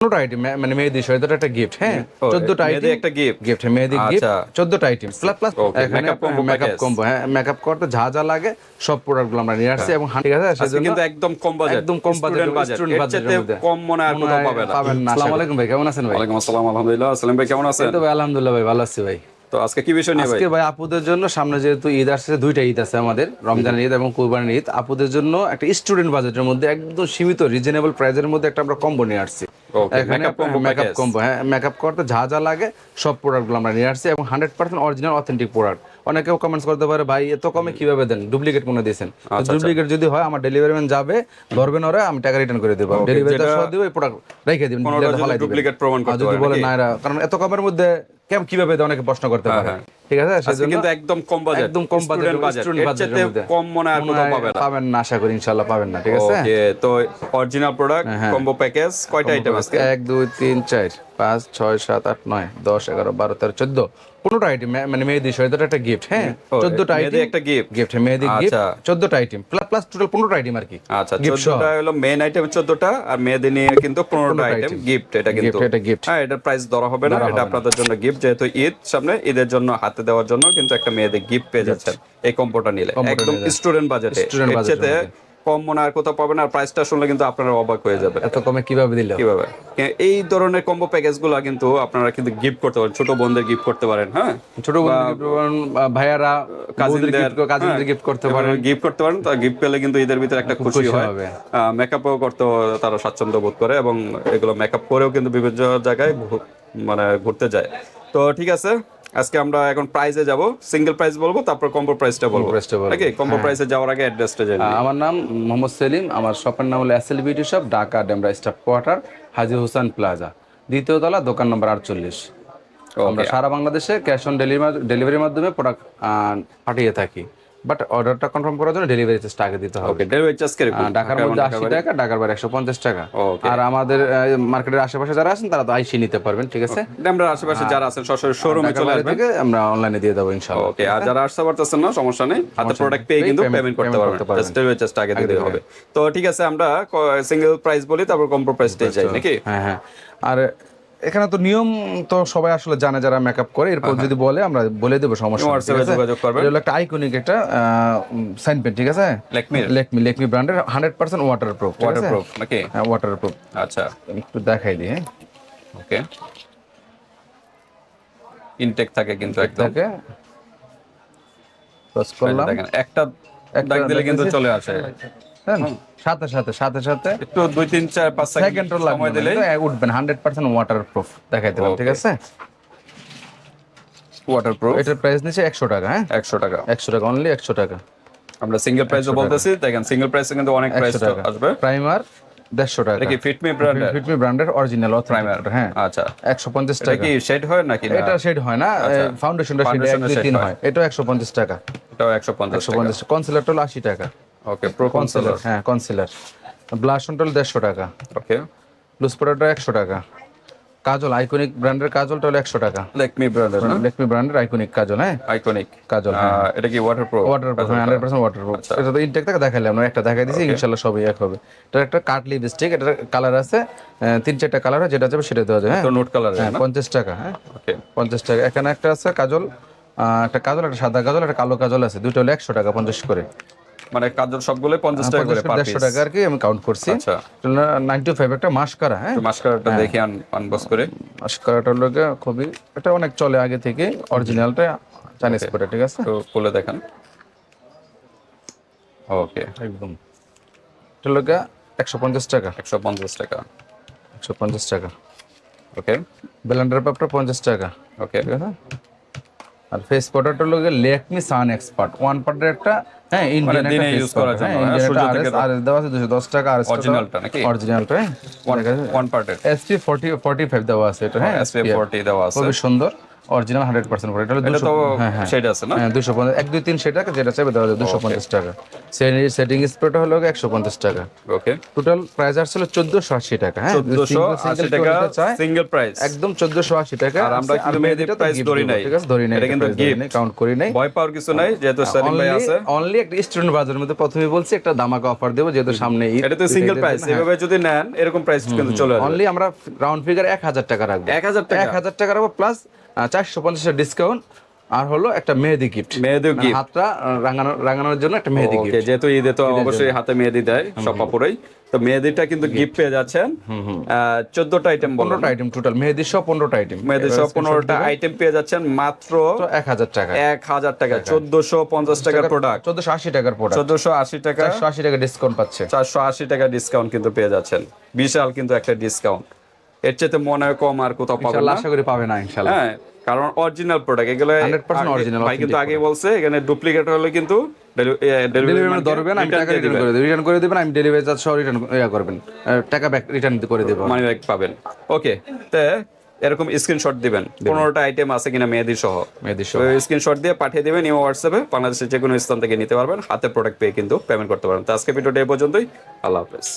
পনেরোটা আইটেম মানে মেহেদি সহ একটা গিফট হ্যাঁ? চোদ্দটা আইটেম একটা gift। Gift mehndi gift. চোদ্দটা আইটেম প্লাস প্লাস Okay, এখানে makeup combo মেকআপ কম্বো হ্যাঁ মেকআপ করতে যা যা লাগে সব প্রোডাক্টগুলো আমরা নিয়ে আসছি এবং ঠিক আছে সেজন্য কিন্তু একদম কম বাজেট একদম কম বাজেট বাজেট স্টুডেন্ট বাজেটের মধ্যে। কম মনে হয় আর কোথাও পাবে না। পাবেন না আসসালামু আলাইকুম ভাই কেমন আছেন ভাই? ওয়ালাইকুম আসসালাম আলহামদুলিল্লাহ। আসসালাম ভাই কেমন আছেন? তো ভাই আলহামদুলিল্লাহ ভাই ভালো আছি ভাই। তো আজকে কি বিষয় নিয়ে ভাই? আজকে ভাই আপুদের জন্য সামনে যেহেতু ঈদ আসছে দুইটা ঈদ আছে আমাদের রমজানের ঈদ এবং কুরবানির ঈদ। আপুদের জন্য একটা স্টুডেন্ট বাজেটের মধ্যে একদম সীমিত রিজনেবল প্রাইজের মধ্যে একটা আমরা কম্বো নিয়ে আসছি। মেকআপ কম্বো হ্যাঁ মেকআপ করতে যা যা লাগে সব প্রোডাক্টগুলো আমরা নিয়ে আসছি এবং hundred percent original authentic product অনেকেও comments করতে পারে ভাই এত কমে কীভাবে দেন? ডুপ্লিকেট মনে দিয়েছেন। আচ্ছা, ডুপ্লিকেট যদি হয় আমার ডেলিভারি ম্যান যাবে ধরবেন ওরা আমি টাকা রিটার্ন করে দেবো। ডেলিভারি সহ দিব এই প্রোডাক্ট রেখে দিবেন duplicate প্রমাণ করতে যদি বলে না কারণ এত কমের মধ্যে কেমন কীভাবে অনেকে প্রশ্ন করতে পারে হ্যাঁ। ঠিক আছে? সেজন্য কিন্তু একদম কম বাজেট একদম কম বাজেট। স্টুডেন্ট বাজেটের মধ্যে। কম মনে হয় কোথাও হয় পাবে না। পাবেন না আশা করি ইনশাআল্লাহ পাবেন না ঠিক আছে? ওকে তো অরিজিনাল প্রোডাক্ট। কম্বো প্যাকেজ কয়টা আইটেম আজকে? এক দুই তিন চার পাঁচ ছয় সাত আট নয় দশ এগারো বারো তেরো চোদ্দ। পনেরোটা আইটেম মানে মেহেদি একটা গিফট হ্যাঁ? চোদ্দটা মেহেদি আইটেম একটা। গিফট মেহেদি গিফট আচ্ছা। চোদ্দটা আইটেম প্লাস প্লাস টোটাল পনেরোটা আইটেম আর কি। আচ্ছা। চোদ্দটা হলো মেন আইটেম চোদ্দটা আর মেয়েদের নিয়ে কিন্তু পনেরোটা আইটেম গিফট এটা কিন্তু। এটা gift। হ্যাঁ এটার প্রাইস ধরা হবে না এটা আপনাদের জন্য গিফট যেহেতু ঈদ সামনে ঈদের জন্য হাতে দেওয়ার জন্য কিন্তু একটা মেয়েদের গিফট পেয়ে যাচ্ছেন এই কম্বোটা নিলে। একদম স্টুডেন্ট বাজেটে এর। কম মনে আর কোথাও পাবেন আর প্রাইসটা শুনলে কিন্তু আপনারা অবাক হয়ে যাবে এত কমে কীভাবে দিল? কীভাবে? এই ধরনের কম্বো প্যাকেজগুলো কিন্তু আপনারা কিন্তু গিফট করতে পারেন। ছোট বোনদের গিফট করতে পারেন হ্যাঁ? ছোট বোনদের gift করবেন, বা ভাইয়ারা কাজিনদের কাজিনদের গিফট করতে পারেন। গিফট করতে পারেন। তা গিফট পেলে কিন্তু ঈদের ভিতরে একটা খুশি হয়। মেকআপও করতে তারা স্বাচ্ছন্দ্য বোধ করে এবং এগুলো মেকআপ করেও কিন্তু বিভিন্ন জায়গায় মানে ঘুরতে যায়। তো ঠিক আছে আজকে আমরা এখন প্রাইজে যাব সিঙ্গেল প্রাইস বলব তারপর কম্বো প্রাইসটা বলব। প্রাইসটা বলব। হ্যাঁ। কম্বো প্রাইসে যাওয়ার আগে অ্যাড্রেসটা জানি আমার নাম মোহাম্মদ সেলিম আমার শপের নাম হলো SL beauty shop Dhaka Demra staff quarter Haji Hossain plaza. দ্বিতীয় তলা দোকান নম্বর আটচল্লিশ। আমরা সারা বাংলাদেশে ক্যাশ অন ডেলিভারি ডেলিভারির মাধ্যমে প্রোডাক্ট পাঠিয়ে থাকি। বাট অর্ডারটা কনফার্ম করার জন্য ডেলিভারি চার্জটা আগে দিতে হবে। ডেলিভারি চার্জ ঢাকার মধ্যে আশি টাকা ঢাকার বাইরে একশো পঞ্চাশ টাকা. আর আমাদের মার্কেটের আশেপাশে যারা আছেন তারা তো আইসি নিতে পারবেন ঠিক আছে? আমরা আশেপাশে যারা আছেন সরাসরি শোরুমে চলে আসবেন। আমরা অনলাইনে দিয়ে দেবো ইনশাল্লাহ ওকে আর যারা আসতে পারতেছেন না সমস্যা নেই। হাতে প্রোডাক্ট পেয়ে কিন্তু পেমেন্ট করতে পারবেন। জাস্ট ডেলিভারি চার্জটা আগে দিতে হবে। তো ঠিক আছে আমরা সিঙ্গেল প্রাইস বলি তারপর কম্বো প্রাইসটাই যাই নাকি? হ্যাঁ হ্যাঁ। আর এখানে তো নিয়ম তো সবাই আসলে জানে যারা মেকআপ করে। এরপর যদি বলে আমরা বলে দেবো সমস্যা? যোগাযোগ করবেন। এটা একটা আইকনিক একটা সাইন পেন ঠিক আছে? লেকমির লেকমি লেকমি ব্র্যান্ডের hundred percent water proof waterproof নাকি? হ্যাঁ ওয়াটার প্রুফ আচ্ছা একটু দেখাই দিই হ্যাঁ? ওকে। ইনটেক থাকে কিন্তু একদম। তাকে প্রেস করলাম। একটা দাগ দিলে কিন্তু চলে আসে। সাথে সাথে সাথে সাথে। একটু দুই তিন চার পাঁচ সেকেন্ড সময় দিলে উঠবেন হান্ড্রেড পার্সেন্ট ওয়াটার প্রুফ দেখাই দিলাম ঠিক আছে? ওয়াটারপ্রুফ এটার প্রাইস নিচ্ছে একশো টাকা হ্যাঁ? একশো টাকা। একশো টাকা অনলি একশো টাকা। আমরা সিঙ্গেল প্রাইসও বলতেছি দেখেন সিঙ্গেল প্রাইসে কিন্তু অনেক প্রাইস আসবে। প্রাইমার দেড়শো টাকা। কি ফিটমি ব্র্যান্ডের ফিটমি ব্র্যান্ডের অরিজিনাল প্রাইমার হ্যাঁ। আচ্ছা। একশো পঞ্চাশ টাকা। কি শেড হয় নাকি এটা শেড হয় না ফাউন্ডেশনটা শেড এক দুই তিন হয়। হয়। এটাও একশো পঞ্চাশ টাকা। এটাও একশো পঞ্চাশ একশো পঞ্চাশ। কনসিলারটা হলো আশি টাকা। ওকে প্রো কনসেলর হ্যাঁ কনসিলার ব্লাশনটা হলো দেড়শো টাকা। ওকে লুজ প্রোডাক্টটা একশো টাকা। কাজল আইকনিক ব্র্যান্ডের কাজলটা হলো একশো টাকা। লেকমি ব্র্যান্ডের লেকমি ব্র্যান্ডের আইকনিক কাজল হ্যাঁ? আইকনিক কাজল হ্যাঁ। এটা কি waterproof water proof hundred percent water proof এটা তো ইনটেক থেকে দেখাইলাম একটা দেখাই দিছি ইনশাল্লাহ সবই এক হবে। এটা একটা কাট লিপস্টিক এটার কালার আছে তিন চারটা কালার যেটা যাবে সেটা দেওয়া যায় হ্যাঁ? নোট কালার হ্যাঁ পঞ্চাশ টাকা হ্যাঁ? ওকে পঞ্চাশ টাকা। এখানে একটা আছে কাজল একটা কাজল একটা সাদা কাজল একটা কালো কাজল আছে দুটো হলো একশো টাকা পঞ্চাশ করে। মানে কাজল সবগুলো পঞ্চাশ টাকা করে পার টাকা আর কি আমি কাউন্ট করছি। আচ্ছা। নাইনটি ফাইভ একটা মাস্কারা হ্যাঁ? মাস্কারাটা দেখি আনবক্স করে। মাস্কারাটা হলো খুবই এটা অনেক চলে আগে থেকে অরিজিনালটা চাইনিজ করে ঠিক আছে? তো খুলে দেখেন। ওকে একদম। এটা একশো পঞ্চাশ টাকা। একশো পঞ্চাশ টাকা। একশো পঞ্চাশ টাকা। ওকে ব্লেন্ডার পেপারটা পঞ্চাশ টাকা। ওকে ঠিক আছে? আর ফেস পাউডারটা হলো Lakme sun expert one powder একটা হ্যাঁ ইন্ডিয়ান মানে দিনে একটা ইউজ করা যায় আরএস দেওয়া আছে দুশো দশ টাকা আর অরিজিনালটা নাকি? অরিজিনালটা ওয়ান পার্টের এসপি ফোর্টি ফোর্টি ফাইভ দেওয়া আছে এটা হ্যাঁ এসপি 40 দেওয়া আছে। খুব সুন্দর। অরিজিনাল হান্ড্রেড পার্সেন্ট এটা হলো এটা দুশো তো হ্যাঁ হ্যাঁ। সেটা আছে না? হ্যাঁ দুশো পঞ্চাশ এক দুই তিন সেটা যেটা চাইবে দেওয়া দুশো পঞ্চাশ টাকা। সেটিং স্প্রেটা হলো একশো পঞ্চাশ টাকা। ওকে টোটাল প্রাইস আসছিল চোদ্দশো আশি টাকা হ্যাঁ? চোদ্দশো আশি টাকা সিঙ্গেল প্রাইস একদম চোদ্দশো আশি টাকা। আর আমরা কিন্তু মেয়েদের gift ধরি নাই। ঠিক আছে? ধরি নাই এটা কিন্তু। কাউন্ট করি নাই। ভয় পাওয়ার কিছু নাই যেহেতু সেলিম ভাই আছে। অনলি একটা স্টুডেন্ট বাজারের মধ্যে প্রথমে বলছি একটা দামাকা অফার দেবো যেহেতু সামনে ঈদ এটা তো সিঙ্গেল প্রাইস। এভাবে যদি নেন এরকম প্রাইস কিন্তু চলে আসবে। অনলি আমরা রাউন্ড ফিগার এক হাজার টাকা রাখব। এক হাজার টাকা। এক হাজার টাকা রাখব প্লাস চারশো পঞ্চাশের ডিসকাউন্ট আর হলো একটা মেহেদি গিফট মেয়েদের গিফট হাতটা রাঙানো রাঙানোর জন্য একটা মেহেদি গিফট যেহেতু ঈদে তো অবশ্যই হাতে মেহেদি দেয় সব কাপড়েই। তো মেহেদিটা কিন্তু গিফট পেয়ে যাচ্ছেন। চোদ্দটা আইটেম পনেরোটা আইটেম টোটাল মেহেদির সব পনেরোটা আইটেম মেয়েদের সব পনেরোটা আইটেম পেয়ে যাচ্ছেন মাত্র এক হাজার টাকা। এক হাজার টাকা। চোদ্দশো পঞ্চাশ টাকার প্রোডাক্ট চোদ্দশো আশি টাকার প্রোডাক্ট চোদ্দশো আশি টাকা। আশি টাকা ডিসকাউন্ট পাচ্ছে। চারশো আশি টাকা ডিসকাউন্ট কিন্তু পেয়ে যাচ্ছেন। বিশাল কিন্তু একটা ডিসকাউন্ট এর চেয়ে মনে হয় কম আর কোথাও পাবেন না। আশা করি পাবে না ইনশাল্লাহ। হ্যাঁ কারণ অরিজিনাল প্রোডাক্ট এগুলো 100% আগে- original, ভাই কিন্তু আগে বলছে এখানে ডুপ্লিকেট হলে কিন্তু ডেলিভারি ম্যান ধরবেন আমি টাকা রিটার্ন করে দেবো রিটার্ন করে দেবেন আমি ডেলিভারি চার্জ সহ রিটার্ন ইয়া করবেন টাকা ব্যাক রিটার্ন করে দেবো। মানি ব্যাগ পাবেন। ওকে তে এরকম স্ক্রিনশট দিবেন পনেরোটা আইটেম আছে কিনা মেহেদি সহ। মেহেদি সহ। স্ক্রিনশট দিয়ে পাঠিয়ে দিবেন ইমো হোয়াটসঅ্যাপে বাংলাদেশের যে কোনো স্থান থেকে নিতে পারবেন হাতে প্রোডাক্ট পেয়ে কিন্তু পেমেন্ট করতে পারবেন। তো আজকে ভিডিওটা এই পর্যন্তই আল্লাহ হাফেজ।